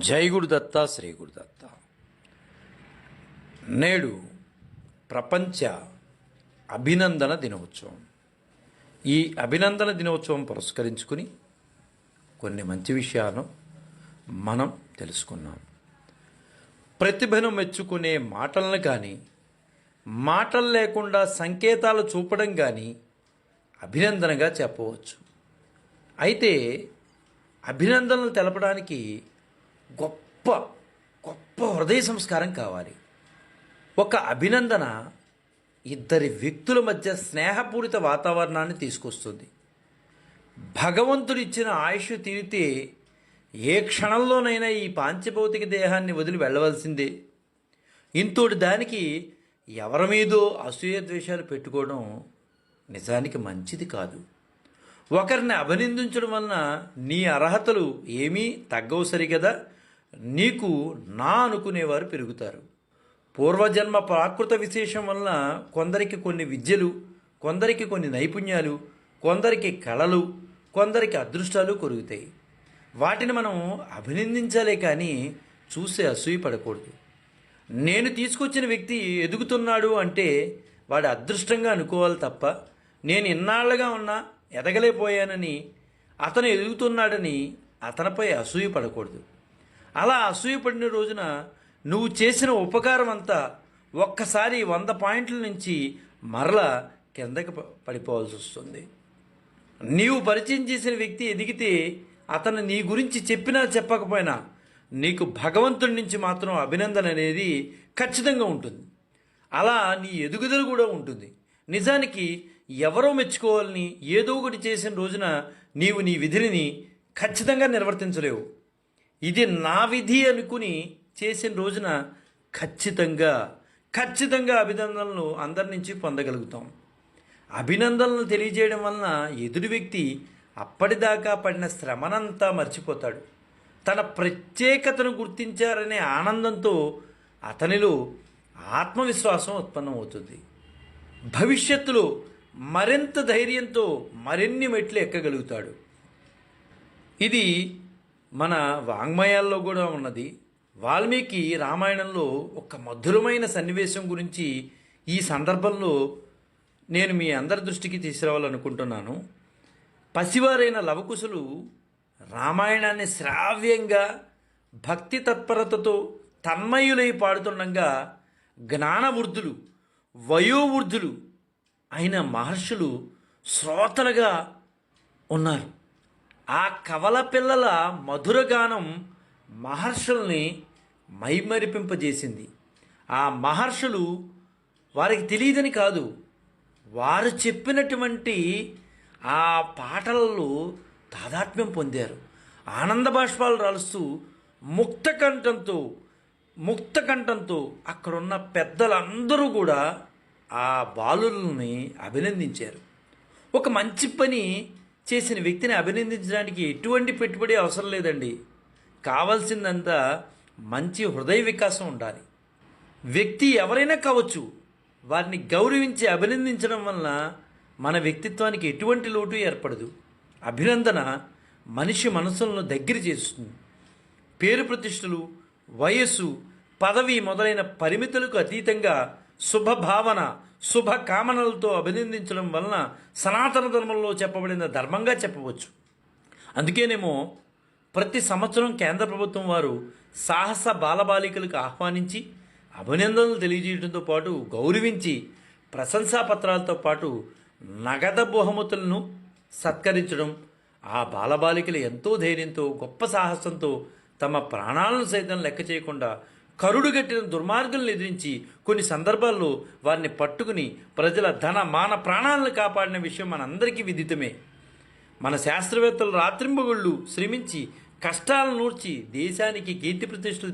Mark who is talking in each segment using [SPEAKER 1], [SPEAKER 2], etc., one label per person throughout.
[SPEAKER 1] జై గురుదత్త శ్రీ గురుదత్త నేడు ప్రపంచ అభినందన దినోత్సవం. ఈ అభినందన దినోత్సవం పురస్కరించుకుని కొన్ని మంచి విషయాలను మనం తెలుసుకున్నాం. ప్రతిభను మెచ్చుకునే మాటలను కానీ మాటలు లేకుండా సంకేతాలు చూపడం కానీ అభినందనగా చెప్పవచ్చు. అయితే అభినందనలు తెలపడానికి గొప్ప గొప్ప హృదయ సంస్కారం కావాలి. ఒక అభినందన ఇద్దరి వ్యక్తుల మధ్య స్నేహపూరిత వాతావరణాన్ని తీసుకొస్తుంది. భగవంతుడు ఇచ్చిన ఆయుష్ తీరితే ఏ క్షణంలోనైనా ఈ పాంచభౌతిక దేహాన్ని వదిలి వెళ్ళవలసిందే. ఇంతోటి దానికి ఎవరి మీదో అసూయ ద్వేషాలు పెట్టుకోవడం నిజానికి మంచిది కాదు. ఒకరిని అభినందించడం వలన నీ అర్హతలు ఏమీ తగ్గవు సరిగదా? నీకు నా అనుకునేవారు పెరుగుతారు. పూర్వజన్మ ప్రాకృత విశేషం వలన కొందరికి కొన్ని విద్యలు కొందరికి కొన్ని నైపుణ్యాలు కొందరికి కళలు కొందరికి అదృష్టాలు కొరుగుతాయి వాటిని మనం అభినందించాలే కానీ చూసే అసూయ పడకూడదు. నేను తీసుకొచ్చిన వ్యక్తి ఎదుగుతున్నాడు అంటే వాడు అదృష్టంగా అనుకోవాలి తప్ప నేను ఇన్నాళ్ళుగా ఉన్నా ఎదగలేకపోయానని అతను ఎదుగుతున్నాడని అతనిపై అసూయ పడకూడదు. అలా అసూయ పడిన రోజున నువ్వు చేసిన ఉపకారం అంతా ఒక్కసారి వంద పాయింట్ల నుంచి మరల కిందకి ప- పడిపోవాల్సి వస్తుంది. నీవు పరిచయం చేసిన వ్యక్తి ఎదిగితే అతను నీ గురించి చెప్పినా చెప్పకపోయినా నీకు భగవంతుడి నుంచి మాత్రం అభినందన అనేది ఖచ్చితంగా ఉంటుంది. అలా నీ ఎదుగుదల కూడా ఉంటుంది. నిజానికి ఎవరో మెచ్చుకోవాలని ఏదో ఒకటి చేసిన రోజున నీవు నీ విధిని ఖచ్చితంగా నిర్వర్తించలేవు. ఇది నా విధి అనుకుని చేసిన రోజున ఖచ్చితంగా ఖచ్చితంగా అభినందనలు అందరి నుంచి పొందగలుగుతాం. అభినందనలు తెలియజేయడం వలన ఎదుటి వ్యక్తి అప్పటిదాకా పడిన శ్రమనంతా మర్చిపోతాడు. తన ప్రత్యేకతను గుర్తించారనే ఆనందంతో అతనిలో ఆత్మవిశ్వాసం ఉత్పన్నమవుతుంది. భవిష్యత్తులో మరింత ధైర్యంతో మరిన్ని మెట్లు ఎక్కగలుగుతాడు. ఇది మన వాంగ్మయాల్లో కూడా ఉన్నది. వాల్మీకి రామాయణంలో ఒక మధురమైన సన్నివేశం గురించి ఈ సందర్భంలో నేను మీ అందరి దృష్టికి తీసుకురావాలనుకుంటున్నాను. పసివారైన లవకుశులు రామాయణాన్ని శ్రావ్యంగా భక్తి తత్పరతతో తన్మయులై పాడుతుండగా జ్ఞానవృద్ధులు వయోవృద్ధులు అయిన మహర్షులు శ్రోతలుగా ఉన్నారు. ఆ కవల పిల్లల మధురగానం మహర్షుల్ని మైమరిపింపజేసింది. ఆ మహర్షులు వారికి తెలియదని కాదు వారు చెప్పినటువంటి ఆ పాటలలో తాదాత్మ్యం పొందారు. ఆనంద బాష్పాలు రాలుస్తూ ముక్తకంఠంతో ముక్తకంఠంతో అక్కడున్న పెద్దలందరూ కూడా ఆ బాలుల్ని అభినందించారు. ఒక మంచి పని చేసిన వ్యక్తిని అభినందించడానికి ఎటువంటి పెట్టుబడి అవసరం లేదండి. కావాల్సిందంతా మంచి హృదయ వికాసం ఉండాలి. వ్యక్తి ఎవరైనా కావచ్చు వారిని గౌరవించి అభినందించడం వలన మన వ్యక్తిత్వానికి ఎటువంటి లోటు ఏర్పడదు. అభినందన మనిషి మనసులను దగ్గర చేస్తుంది. పేరు ప్రతిష్టలు వయస్సు పదవి మొదలైన పరిమితులకు అతీతంగా శుభభావన శుభకామనలతో అభినందించడం వలన సనాతన ధర్మంలో చెప్పబడిన ధర్మంగా చెప్పవచ్చు. అందుకేనేమో ప్రతి సంవత్సరం కేంద్ర ప్రభుత్వం వారు సాహస బాలబాలికలకు ఆహ్వానించి అభినందనలు తెలియజేయడంతో పాటు గౌరవించి ప్రశంసా పత్రాలతో పాటు నగద బహుమతులను సత్కరించడం ఆ బాలబాలికలు ఎంతో ధైర్యంతో గొప్ప సాహసంతో తమ ప్రాణాలను సైతం లెక్క చేయకుండా కరుడుగట్టిన దుర్మార్గులను ఎదిరించి కొన్ని సందర్భాల్లో వారిని పట్టుకుని ప్రజల ధన మాన ప్రాణాలను కాపాడిన విషయం మనందరికీ విదితమే. మన శాస్త్రవేత్తలు రాత్రింబగుళ్ళు శ్రమించి కష్టాలను నూర్చి దేశానికి కీర్తి ప్రతిష్టలు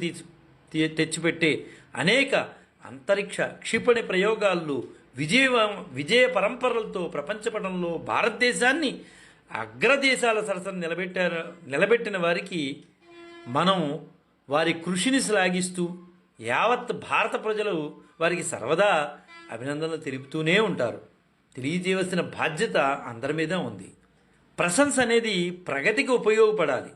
[SPEAKER 1] తీ- తెచ్చిపెట్టే అనేక అంతరిక్ష క్షిపణి ప్రయోగాల్లో విజయ విజయ పరంపరలతో ప్రపంచపటంలో భారతదేశాన్ని అగ్రదేశాల సరసన నిలబెట్టారు నిలబెట్టిన వారికి మనం వారి కృషిని శ్లాఘిస్తూ యావత్ భారత ప్రజలు వారికి సర్వదా అభినందనలు తెలుపుతూనే ఉంటారు. తెలియజేయవలసిన బాధ్యత అందరి మీద ఉంది. ప్రశంస అనేది ప్రగతికి ఉపయోగపడాలి.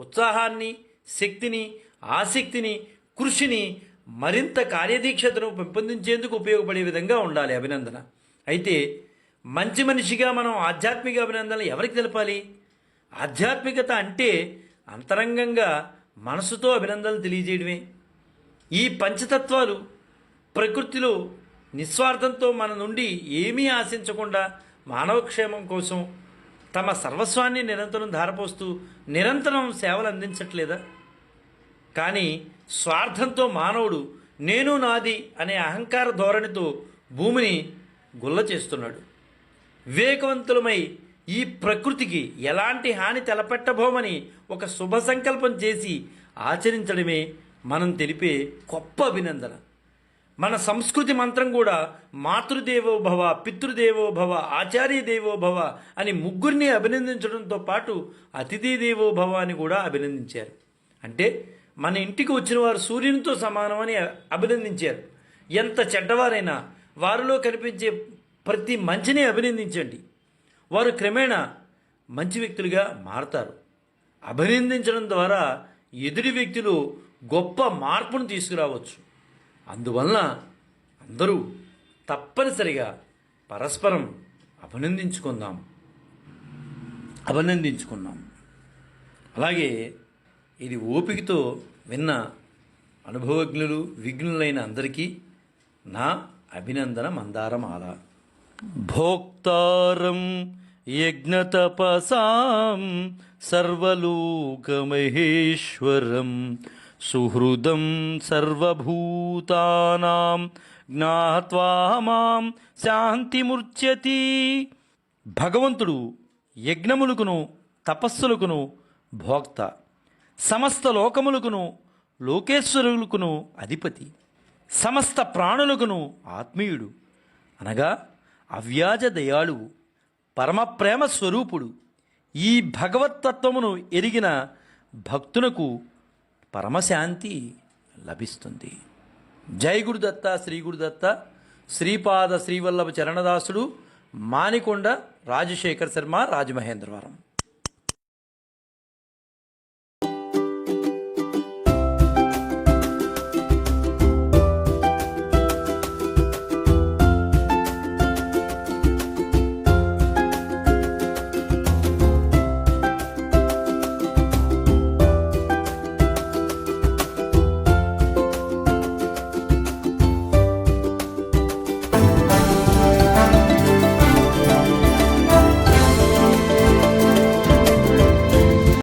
[SPEAKER 1] ఉత్సాహాన్ని శక్తిని ఆసక్తిని కృషిని మరింత కార్యదీక్షతను పెంపొందించేందుకు ఉపయోగపడే విధంగా ఉండాలి అభినందన. అయితే మంచి మనిషిగా మనం ఆధ్యాత్మిక అభినందనలు ఎవరికి తెలపాలి? ఆధ్యాత్మికత అంటే అంతరంగంగా మనసుతో అభినందనలు తెలియజేయడమే. ఈ పంచతత్వాలు ప్రకృతిలో నిస్వార్థంతో మన నుండి ఏమీ ఆశించకుండా మానవక్షేమం కోసం తమ సర్వస్వాన్ని నిరంతరం ధారపోస్తూ నిరంతరం సేవలు అందించట్లేదా? కానీ స్వార్థంతో మానవుడు నేను నాది అనే అహంకార ధోరణితో భూమిని గుల్ల చేస్తున్నాడు. వివేకవంతులమై ఈ ప్రకృతికి ఎలాంటి హాని తలపెట్టబోమని ఒక శుభ సంకల్పం చేసి ఆచరించడమే మనం తెలిపే గొప్ప అభినందన. మన సంస్కృతి మంత్రం కూడా మాతృదేవో భవ పితృదేవో భవ ఆచార్య దేవో భవ అని ముగ్గురిని అభినందించడంతో పాటు అతిథి దేవో భవ అని కూడా అభినందించారు. అంటే మన ఇంటికి వచ్చిన వారు సూర్యునితో సమానమని అభినందించారు. ఎంత చెడ్డవారైనా వారిలో కనిపించే ప్రతి మంచిని అభినందించండి. వారు క్రమేణా మంచి వ్యక్తులుగా మారతారు. అభినందించడం ద్వారా ఎదుటి వ్యక్తులు గొప్ప మార్పును తీసుకురావచ్చు. అందువలన అందరూ తప్పనిసరిగా పరస్పరం అభినందించుకుందాం. అభినందించుకున్నాం అలాగే ఇది ఓపికతో విన్న అనుభవజ్ఞులు విఘ్నులైన అందరికీ నా అభినందన మందారమాల. భోక్తారం యజ్ఞతపసాం సర్వలోకమహేశ్వరం సుహృదం సర్వభూతానాం జ్ఞాత్వా మాం శాంతిముర్చతి భగవంతుడు యజ్ఞములకును తపస్సులకును భోక్త సమస్త లోకములకును లోకేశ్వరులకును అధిపతి సమస్త ప్రాణులకును ఆత్మీయుడు అనగా అవ్యాజ దయాళువు పరమప్రేమ స్వరూపుడు ఈ భగవతత్వమును ఎరిగిన భక్తునకు పరమశాంతి లభిస్తుంది. జై గురుదత్త శ్రీ గురుదత్త శ్రీపాద శ్రీవల్లభ చరణదాసుడు మానికొండ రాజశేఖర్ శర్మ రాజమహేంద్రవరం.